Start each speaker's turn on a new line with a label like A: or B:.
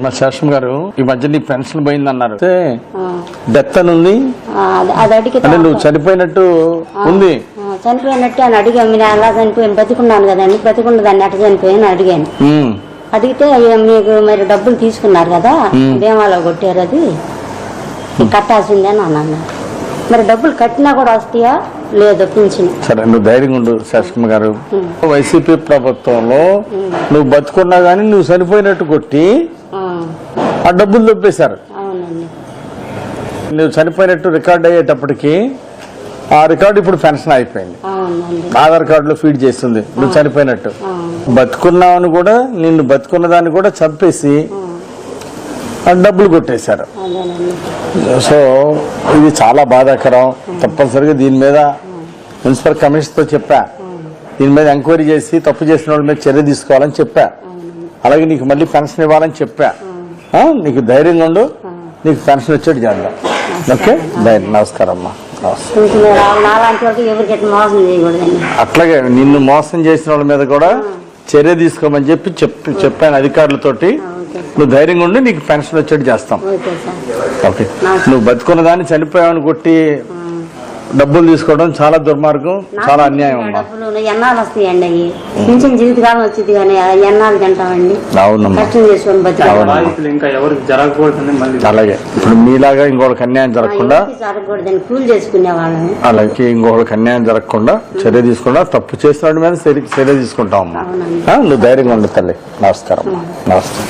A: అమ్మ శేషం గారు ఈ మధ్య నీ పెన్షన్ పోయిందన్నారు. అయితే
B: ఆ,
A: డెత్ అని ఉంది?
B: ఆ, అది- అది అడిగితే
A: అంటే నువ్వు చనిపోయినట్టు ఉంది?
B: చనిపోయినట్టు అని అడిగాను మీరు అలా చనిపోయాను బతికున్నాను కదండి బతికున్నదాన్ని ఎట్ట చనిపోయాను అడిగాను. అడిగితే అయ్యో, మీకు మరి డబ్బులు తీసుకున్నారు కదా బీమాలో కొట్టారు అది. కట్టాల్సిందే అని అన్నారు మరి డబ్బులు కట్టినా కూడా వస్తాయా? లేదు పింఛను.
A: సరే నువ్వు ధైర్యంగా ఉండు శేషమ్మ గారు. వైసీపీ ప్రభుత్వంలో నువ్వు బతుకున్నా గానీ నువ్వు చనిపోయినట్టు కొట్టి
B: ఆ,
A: డబ్బులు
B: అవునండి.
A: నువ్వు చనిపోయినట్టు రికార్డ్ అయ్యేటప్పటికి ఆ రికార్డు ఇప్పుడు పెన్షన్ అయిపోయింది. ఆధార్ కార్డులో ఫీడ్ చేస్తుంది. నువ్వు చనిపోయినట్టు. బతుకున్నావని కూడా నిన్ను బతుకున్న దాన్ని కూడా చంపేసి ఆ. డబ్బులు కొట్టేశారు. సో ఇది చాలా బాధాకరం. తప్పనిసరిగా దీని మీద మున్సిపల్ కమిషనర్తో చెప్పా. దీని మీద ఎంక్వైరీ చేసి తప్పు చేసిన వాళ్ళ మీద చర్య తీసుకోవాలని చెప్పా. అలాగే నీకు మళ్ళీ పెన్షన్ ఇవ్వాలని చెప్పా. నీకు ధైర్యంగా ఉండు. నీకు పెన్షన్ వచ్చేట్టు చేద్దాం. ఓకే? ధైర్యం. నమస్కారం అమ్మా. అట్లాగే నిన్ను మోసం చేసిన వాళ్ళ మీద కూడా చర్య తీసుకోమని చెప్పి చెప్పి చెప్పాను అధికారులతోటి. నువ్వు ధైర్యంగా ఉండి నీకు పెన్షన్ వచ్చేట్టు చేస్తాం.
B: ఓకే
A: నువ్వు బతుకున్న దాన్ని చనిపోయావని కొట్టి డబ్బులు తీసుకోవడం చాలా దుర్మార్గం చాలా అన్యాయం అమ్మా.
B: డబ్బులు ఎన్నాళ్ళు వస్తాయండి అవి పింఛన్ జీవితకాలం వచ్చింది కానీ ఎన్నాళ్ళు తింటామండి? కష్టం చేసుకొని బతికాలి.
A: అలాగే. ఇప్పుడు మీలాగా ఇంకొకరికి అన్యాయం జరగకుండా
B: జరగకూడదని కూలి చేసుకునే వాళ్ళని
A: అలాగే ఇంకొకరికి అన్యాయం జరగకుండా చర్య తీసుకుండా తప్పు చేసిన మీద చర్య తీసుకుంటాం అమ్మా.
B: అవునండి.
A: ఆ, నువ్వు ధైర్యంగా ఉండు తల్లి. నమస్కారం. నమస్తే.